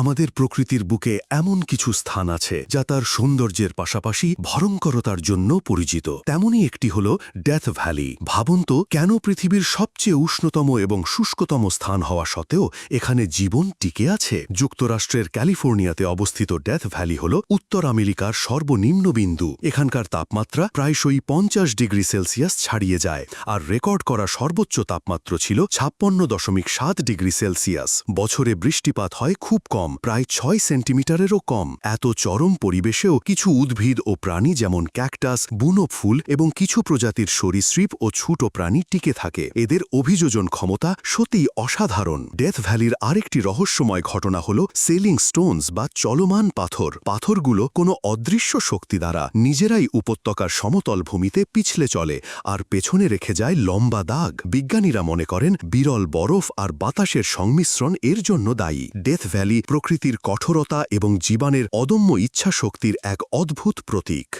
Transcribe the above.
আমাদের প্রকৃতির বুকে এমন কিছু স্থান আছে যা তার সৌন্দর্যের পাশাপাশি ভয়ঙ্করতার জন্য পরিচিত। তেমনই একটি হল ডেথ ভ্যালি। ভাবুন তো কেন পৃথিবীর সবচেয়ে উষ্ণতম এবং শুষ্কতম স্থান হওয়া সত্ত্বেও এখানে জীবন টিকে আছে? যুক্তরাষ্ট্রের ক্যালিফোর্নিয়াতে অবস্থিত ডেথ ভ্যালি হল উত্তর আমেরিকার সর্বনিম্ন বিন্দু। এখানকার তাপমাত্রা প্রায়শই পঞ্চাশ ডিগ্রি সেলসিয়াস ছাড়িয়ে যায় আর রেকর্ড করা সর্বোচ্চ তাপমাত্রা ছিল ছাপ্পান্ন দশমিক সাত ডিগ্রি সেলসিয়াস। বছরে বৃষ্টিপাত হয় খুব কম। প্রায় ছয় সেন্টিমিটারেরও কম। এত চরম পরিবেশেও কিছু উদ্ভিদ ও প্রাণী যেমন ক্যাকটাস, বুনো ফুল এবং কিছু প্রজাতির সরীসৃপ ও ছোট প্রাণী টিকে থাকে। এদের অভিযোজন ক্ষমতা সত্যিই অসাধারণ। ডেথ ভ্যালির আরেকটি রহস্যময় ঘটনা হল সেলিং স্টোনস বা চলমান পাথর। পাথরগুলো কোনো অদৃশ্য শক্তি দ্বারা নিজেরাই উপত্যকার সমতল ভূমিতে পিছলে চলে আর পেছনে রেখে যায় লম্বা দাগ। বিজ্ঞানীরা মনে করেন বিরল বরফ আর বাতাসের সংমিশ্রণ এর জন্য দায়ী। ডেথ ভ্যালি প্রকৃতির কঠোরতা এবং জীবনের অদম্য ইচ্ছাশক্তির এক অদ্ভুত প্রতীক।